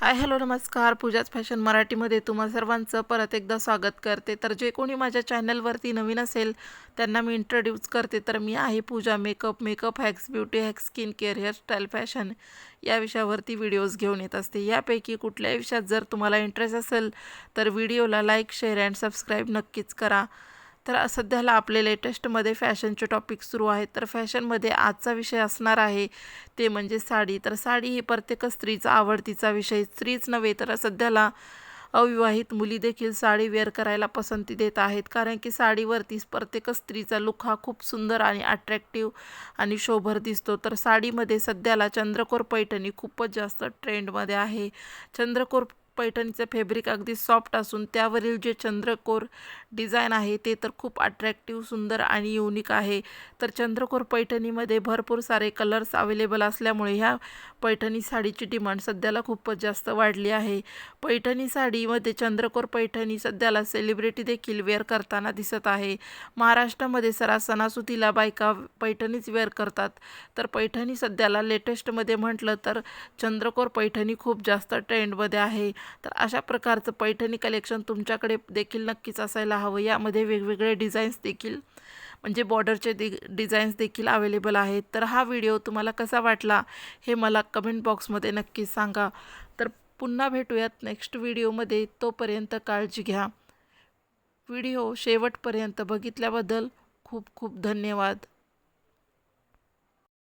Hi hello नमस्कार. पूजाच fashion मराठीमध्ये तुम्हा सर्वांचं परत एकदा स्वागत करते. तर जे कोणी माझ्या चॅनलवरती नवीन असेल त्यांना मी इंट्रोड्यूस करते. तर मी आहे Pooja makeup makeup hacks beauty hacks skin care hairstyle fashion या विषयावरती व्हिडिओज घेऊन येत असते. यापैकी कुठल्याही विषयात जर तुम्हाला इंटरेस्ट असेल तर व्हिडिओला लाईक शेअर अँड सबस्क्राईब नक्कीच करा. तर सध्याला आपले लेटेस्टमध्ये फॅशनचे टॉपिक सुरू आहेत. तर फॅशनमध्ये आजचा विषय असणार आहे ते म्हणजे साडी. तर साडी ही प्रत्येक स्त्रीचा आवडतीचा विषय. स्त्रीच नव्हे तर सध्याला अविवाहित मुली देखील साडी वेअर करायला पसंती देत आहेत. कारण की साडीवरतीच प्रत्येक स्त्रीचा लुक हा खूप सुंदर आणि अट्रॅक्टिव्ह आणि शोभर दिसतो. तर साडीमध्ये सध्याला चंद्रकोर पैठणी खूपच जास्त ट्रेंडमध्ये आहे. चंद्रकोर पैठणीचं फॅब्रिक अगदी सॉफ्ट असून त्यावरील जे चंद्रकोर डिझाईन आहे ते तर खूप अट्रॅक्टिव्ह सुंदर आणि युनिक आहे. तर चंद्रकोर पैठणीमध्ये भरपूर सारे कलर्स अवेलेबल असल्यामुळे ह्या पैठणी साडीची डिमांड सध्याला खूपच जास्त वाढली आहे. पैठणी साडीमध्ये चंद्रकोर पैठणी सध्याला सेलिब्रिटी देखील वेअर करताना दिसत आहे. महाराष्ट्रामध्ये सरा सणासुदीला बायका पैठणीच वेअर करतात. तर पैठणी सध्याला लेटेस्टमध्ये म्हटलं तर चंद्रकोर पैठणी खूप जास्त ट्रेंडमध्ये आहे. तर अशा प्रकारचं पैठणी कलेक्शन तुमच्याकडे देखील नक्कीच असायला हवं. यामध्ये वेगवेगळे डिझाईन्स देखील म्हणजे बॉर्डरचे दि डिझाईन्स देखील अवेलेबल आहेत. तर हा व्हिडिओ तुम्हाला कसा वाटला हे मला कमेंट बॉक्समध्ये नक्कीच सांगा. तर पुन्हा भेटूयात नेक्स्ट व्हिडिओमध्ये तोपर्यंत काळजी घ्या. व्हिडिओ शेवटपर्यंत बघितल्याबद्दल खूप खूप धन्यवाद.